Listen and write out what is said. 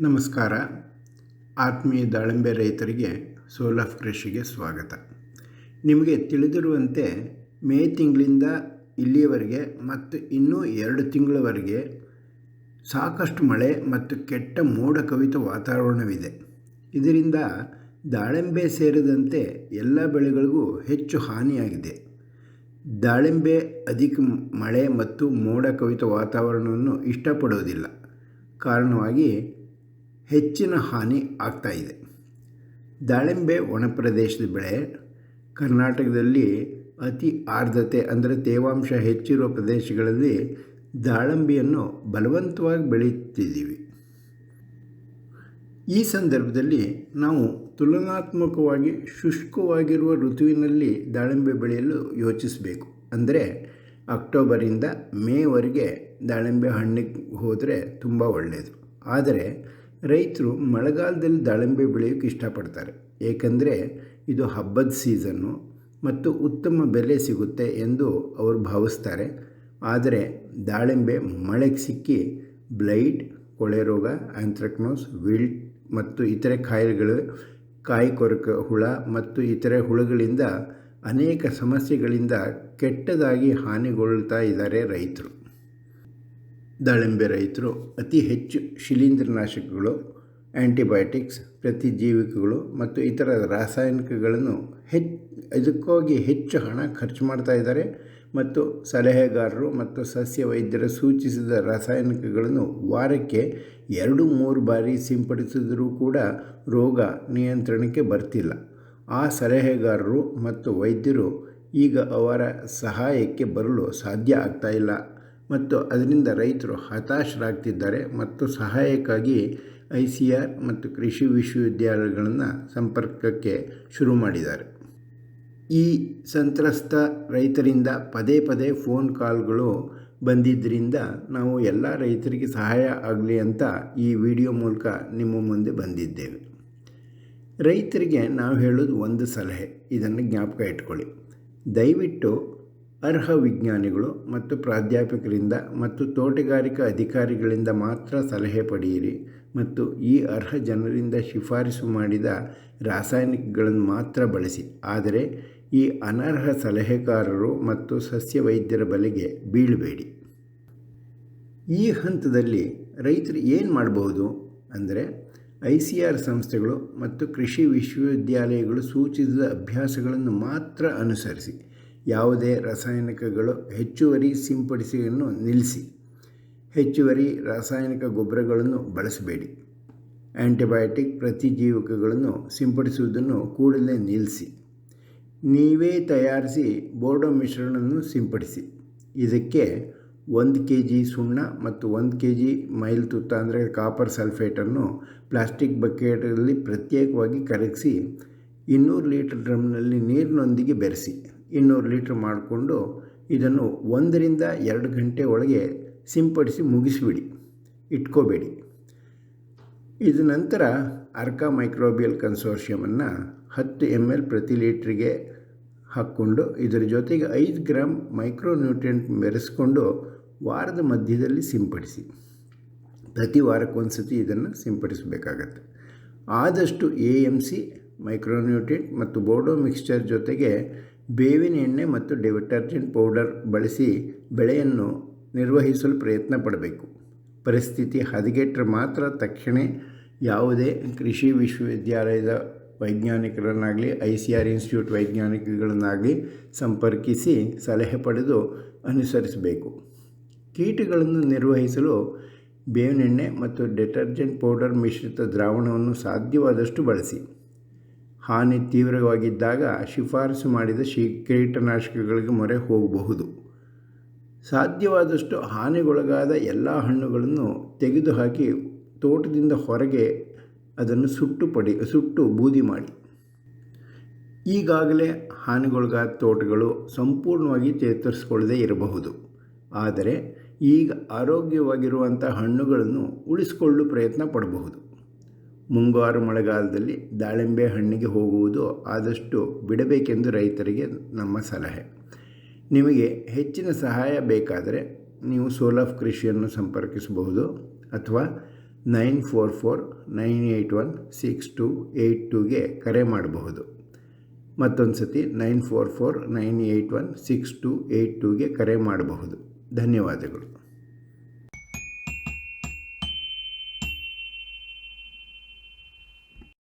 ನಮಸ್ಕಾರ. ಆತ್ಮೀಯ ದಾಳಿಂಬೆ ರೈತರಿಗೆ ಸೋಲ್ ಕೃಷಿಗೆ ಸ್ವಾಗತ. ನಿಮಗೆ ತಿಳಿದಿರುವಂತೆ ಮೇ ತಿಂಗಳಿಂದ ಇಲ್ಲಿಯವರೆಗೆ ಮತ್ತು ಇನ್ನೂ ಎರಡು ತಿಂಗಳವರೆಗೆ ಸಾಕಷ್ಟು ಮಳೆ ಮತ್ತು ಕೆಟ್ಟ ಮೋಡ ಕವಿತ ವಾತಾವರಣವಿದೆ. ಇದರಿಂದ ದಾಳಿಂಬೆ ಸೇರಿದಂತೆ ಎಲ್ಲ ಬೆಳೆಗಳಿಗೂ ಹೆಚ್ಚು ಹಾನಿಯಾಗಿದೆ. ದಾಳಿಂಬೆ ಅಧಿಕ ಮಳೆ ಮತ್ತು ಮೋಡ ಕವಿತ ವಾತಾವರಣವನ್ನು ಇಷ್ಟಪಡುವುದಿಲ್ಲ. ಕಾರಣವಾಗಿ ಹೆಚ್ಚಿನ ಹಾನಿ ಆಗ್ತಾ ಇದೆ. ದಾಳಿಂಬೆ ಒಣ ಪ್ರದೇಶದ ಬೆಳೆ ಕರ್ನಾಟಕದಲ್ಲಿ ಅತಿ ಆರ್ದ್ರತೆ ಅಂದರೆ ತೇವಾಂಶ ಹೆಚ್ಚಿರುವ ಪ್ರದೇಶಗಳಲ್ಲಿ ದಾಳಿಂಬೆಯನ್ನು ಬಲವಂತವಾಗಿ ಬೆಳೆಯುತ್ತಿದ್ದೀವಿ. ಈ ಸಂದರ್ಭದಲ್ಲಿ ನಾವು ತುಲನಾತ್ಮಕವಾಗಿ ಶುಷ್ಕವಾಗಿರುವ ಋತುವಿನಲ್ಲಿ ದಾಳಿಂಬೆ ಬೆಳೆಯಲು ಯೋಚಿಸಬೇಕು. ಅಂದರೆ ಅಕ್ಟೋಬರಿಂದ ಮೇವರೆಗೆ ದಾಳಿಂಬೆ ಹಣ್ಣಿಗೆ ಹೋದರೆ ತುಂಬ ಒಳ್ಳೆಯದು ಆದರೆ ರೈತರು ಮಳೆಗಾಲದಲ್ಲಿ ದಾಳಿಂಬೆ ಬೆಳೆಯೋಕ್ಕೆ ಇಷ್ಟಪಡ್ತಾರೆ. ಏಕೆಂದರೆ ಇದು ಹಬ್ಬದ ಸೀಸನ್ನು ಮತ್ತು ಉತ್ತಮ ಬೆಲೆ ಸಿಗುತ್ತೆ ಎಂದು ಅವರು ಭಾವಿಸ್ತಾರೆ. ಆದರೆ ದಾಳಿಂಬೆ ಮಳೆಗೆ ಸಿಕ್ಕಿ ಬ್ಲೈಟ್, ಕೊಳೆ ರೋಗ, ಆಂಥ್ರಕ್ನೋಸ್, ವಿಲ್ಟ್ ಮತ್ತು ಇತರೆ ಕಾಯಿಲೆಗಳು ಕಾಯಿ ಕೊರಕ ಹುಳ ಮತ್ತು ಇತರೆ ಹುಳುಗಳಿಂದ ಅನೇಕ ಸಮಸ್ಯೆಗಳಿಂದ ಕೆಟ್ಟದಾಗಿ ಹಾನಿಗೊಳ್ತಾ ಇದ್ದಾರೆ ರೈತರು. ದಾಳಿಂಬೆ ರೈತರು ಅತಿ ಹೆಚ್ಚು ಶಿಲೀಂಧ್ರನಾಶಕಗಳು ಆ್ಯಂಟಿಬಯೋಟಿಕ್ಸ್ ಪ್ರತಿಜೀವಿಕಗಳು ಮತ್ತು ಇತರ ರಾಸಾಯನಿಕಗಳನ್ನು ಹೆಚ್ಚು ಇದಕ್ಕಾಗಿ ಹೆಚ್ಚು ಹಣ ಖರ್ಚು ಮಾಡ್ತಾ ಇದ್ದಾರೆ ಮತ್ತು ಸಲಹೆಗಾರರು ಮತ್ತು ಸಸ್ಯ ವೈದ್ಯರು ಸೂಚಿಸಿದ ರಾಸಾಯನಿಕಗಳನ್ನು ವಾರಕ್ಕೆ ಎರಡು ಮೂರು ಬಾರಿ ಸಿಂಪಡಿಸಿದರೂ ಕೂಡ ರೋಗ ನಿಯಂತ್ರಣಕ್ಕೆ ಬರ್ತಿಲ್ಲ. ಆ ಸಲಹೆಗಾರರು ಮತ್ತು ವೈದ್ಯರು ಈಗ ಅವರ ಸಹಾಯಕ್ಕೆ ಬರಲು ಸಾಧ್ಯ ಆಗ್ತಾಯಿಲ್ಲ ಮತ್ತು ಅದರಿಂದ ರೈತರು ಹತಾಶರಾಗ್ತಿದ್ದಾರೆ ಮತ್ತು ಸಹಾಯಕ್ಕಾಗಿ ಐ ಸಿ ಆರ್ ಮತ್ತು ಕೃಷಿ ವಿಶ್ವವಿದ್ಯಾಲಯಗಳನ್ನು ಸಂಪರ್ಕಕ್ಕೆ ಶುರು ಮಾಡಿದ್ದಾರೆ. ಈ ಸಂತ್ರಸ್ತ ರೈತರಿಂದ ಪದೇ ಪದೇ ಫೋನ್ ಕಾಲ್ಗಳು ಬಂದಿದ್ದರಿಂದ ನಾವು ಎಲ್ಲ ರೈತರಿಗೆ ಸಹಾಯ ಆಗಲಿ ಅಂತ ಈ ವಿಡಿಯೋ ಮೂಲಕ ನಿಮ್ಮ ಮುಂದೆ ಬಂದಿದ್ದೇವೆ. ರೈತರಿಗೆ ನಾವು ಹೇಳೋದು ಒಂದು ಸಲಹೆ. ಇದನ್ನು ಜ್ಞಾಪಕ ಇಟ್ಕೊಳ್ಳಿ. ದಯವಿಟ್ಟು ಅರ್ಹ ವಿಜ್ಞಾನಿಗಳು ಮತ್ತು ಪ್ರಾಧ್ಯಾಪಕರಿಂದ ಮತ್ತು ತೋಟಗಾರಿಕಾ ಅಧಿಕಾರಿಗಳಿಂದ ಮಾತ್ರ ಸಲಹೆ ಪಡೆಯಿರಿ ಮತ್ತು ಈ ಅರ್ಹ ಜನರಿಂದ ಶಿಫಾರಸು ಮಾಡಿದ ರಾಸಾಯನಿಕಗಳನ್ನು ಮಾತ್ರ ಬಳಸಿ. ಆದರೆ ಈ ಅನರ್ಹ ಸಲಹೆಗಾರರು ಮತ್ತು ಸಸ್ಯ ವೈದ್ಯರ ಬಲೆಗೆ ಬೀಳಬೇಡಿ. ಈ ಹಂತದಲ್ಲಿ ರೈತರು ಏನು ಮಾಡಬಹುದು ಅಂದರೆ ಐ ಸಿ ಆರ್ ಸಂಸ್ಥೆಗಳು ಮತ್ತು ಕೃಷಿ ವಿಶ್ವವಿದ್ಯಾಲಯಗಳು ಸೂಚಿಸಿದ ಅಭ್ಯಾಸಗಳನ್ನು ಮಾತ್ರ ಅನುಸರಿಸಿ. ಯಾವುದೇ ರಾಸಾಯನಿಕಗಳು ಹೆಚ್ಚುವರಿ ಸಿಂಪಡಿಸಿಯನ್ನು ನಿಲ್ಲಿಸಿ. ಹೆಚ್ಚುವರಿ ರಾಸಾಯನಿಕ ಗೊಬ್ಬರಗಳನ್ನು ಬಳಸಬೇಡಿ. ಆ್ಯಂಟಿಬಯೋಟಿಕ್ ಪ್ರತಿಜೀವಕಗಳನ್ನು ಸಿಂಪಡಿಸುವುದನ್ನು ಕೂಡಲೇ ನಿಲ್ಲಿಸಿ. ನೀವೇ ತಯಾರಿಸಿ ಬೋರ್ಡೋ ಮಿಶ್ರಣವನ್ನು ಸಿಂಪಡಿಸಿ. ಇದಕ್ಕೆ ಒಂದು ಕೆ ಜಿ ಸುಣ್ಣ ಮತ್ತು ಒಂದು ಕೆ ಜಿ ಮೈಲ್ ತುತ್ತ ಅಂದರೆ ಕಾಪರ್ ಸಲ್ಫೇಟನ್ನು ಪ್ಲಾಸ್ಟಿಕ್ ಬಕೆಟಲ್ಲಿ ಪ್ರತ್ಯೇಕವಾಗಿ ಕರಗಿಸಿ ಇನ್ನೂರು ಲೀಟರ್ ಡ್ರಮ್ನಲ್ಲಿ ನೀರಿನೊಂದಿಗೆ ಬೆರೆಸಿ. ಇನ್ನೂರು ಲೀಟ್ರ್ ಮಾಡಿಕೊಂಡು ಇದನ್ನು ಒಂದರಿಂದ ಎರಡು ಗಂಟೆ ಒಳಗೆ ಸಿಂಪಡಿಸಿ ಮುಗಿಸಿಬಿಡಿ, ಇಟ್ಕೋಬೇಡಿ. ಇದು ನಂತರ ಅರ್ಕ ಮೈಕ್ರೋಬಿಯಲ್ ಕನ್ಸೋರ್ಷಿಯಮನ್ನು ಹತ್ತು ಎಂ ಎಲ್ ಪ್ರತಿ ಲೀಟ್ರಿಗೆ ಹಾಕ್ಕೊಂಡು ಇದರ ಜೊತೆಗೆ ಐದು ಗ್ರಾಮ್ ಮೈಕ್ರೋನ್ಯೂಟ್ರಿಯೆಂಟ್ ಬೆರೆಸ್ಕೊಂಡು ವಾರದ ಮಧ್ಯದಲ್ಲಿ ಸಿಂಪಡಿಸಿ. ಪ್ರತಿ ವಾರಕ್ಕೊಂದು ಸತಿ ಇದನ್ನು ಸಿಂಪಡಿಸಬೇಕಾಗತ್ತೆ. ಆದಷ್ಟು ಎ ಎಂ ಸಿ ಮೈಕ್ರೋನ್ಯೂಟ್ರಿಯೆಂಟ್ ಮತ್ತು ಬೋರ್ಡೋ ಮಿಕ್ಸ್ಚರ್ ಜೊತೆಗೆ ಬೇವಿನ ಎಣ್ಣೆ ಮತ್ತು ಡಿಟರ್ಜೆಂಟ್ ಪೌಡರ್ ಬಳಸಿ ಬೆಳೆಯನ್ನು ನಿರ್ವಹಿಸಲು ಪ್ರಯತ್ನ ಪಡಬೇಕು. ಪರಿಸ್ಥಿತಿ ಹದಗೆಟ್ಟರೆ ಮಾತ್ರ ತಕ್ಷಣ ಯಾವುದೇ ಕೃಷಿ ವಿಶ್ವವಿದ್ಯಾಲಯದ ವೈಜ್ಞಾನಿಕರನ್ನಾಗಲಿ, ಐ ಸಿ ಆರ್ ಇನ್ಸ್ಟಿಟ್ಯೂಟ್ ವೈಜ್ಞಾನಿಕಗಳನ್ನಾಗಲಿ ಸಂಪರ್ಕಿಸಿ ಸಲಹೆ ಪಡೆದು ಅನುಸರಿಸಬೇಕು. ಕೀಟಗಳನ್ನು ನಿರ್ವಹಿಸಲು ಬೇವಿನೆಣ್ಣೆ ಮತ್ತು ಡಿಟರ್ಜೆಂಟ್ ಪೌಡರ್ ಮಿಶ್ರಿತ ದ್ರಾವಣವನ್ನು ಸಾಧ್ಯವಾದಷ್ಟು ಬಳಸಿ. ಹಾನಿ ತೀವ್ರವಾಗಿದ್ದಾಗ ಶಿಫಾರಸು ಮಾಡಿದ ಶೀ ಕೀಟನಾಶಕಗಳಿಗೆ ಮೊರೆ ಹೋಗಬಹುದು. ಸಾಧ್ಯವಾದಷ್ಟು ಹಾನಿಗೊಳಗಾದ ಎಲ್ಲ ಹಣ್ಣುಗಳನ್ನು ತೆಗೆದುಹಾಕಿ ತೋಟದಿಂದ ಹೊರಗೆ ಅದನ್ನು ಸುಟ್ಟು ಪಡಿ, ಸುಟ್ಟು ಬೂದಿ ಮಾಡಿ. ಈಗಾಗಲೇ ಹಾನಿಗೊಳಗಾದ ತೋಟಗಳು ಸಂಪೂರ್ಣವಾಗಿ ಚೇತರಿಸಿಕೊಳ್ಳದೇ ಇರಬಹುದು. ಆದರೆ ಈಗ ಆರೋಗ್ಯವಾಗಿರುವಂಥ ಹಣ್ಣುಗಳನ್ನು ಉಳಿಸಿಕೊಳ್ಳಲು ಪ್ರಯತ್ನ ಪಡಬಹುದು. ಮುಂಗಾರು ಮಳೆಗಾಲದಲ್ಲಿ ದಾಳಿಂಬೆ ಹಣ್ಣಿಗೆ ಹೋಗುವುದು ಆದಷ್ಟು ಬಿಡಬೇಕೆಂದು ರೈತರಿಗೆ ನಮ್ಮ ಸಲಹೆ. ನಿಮಗೆ ಹೆಚ್ಚಿನ ಸಹಾಯ ಬೇಕಾದರೆ ನೀವು ಸೋಲಾಫ್ ಕೃಷಿಯನ್ನು ಸಂಪರ್ಕಿಸಬಹುದು ಅಥವಾ nine four four nine eight one six two eight ಟೂಗೆ ಕರೆ ಮಾಡಬಹುದು. ಮತ್ತೊಂದು ಸತಿ nine four four nine eight one six two eight ಟೂಗೆ ಕರೆ ಮಾಡಬಹುದು. ಧನ್ಯವಾದಗಳು.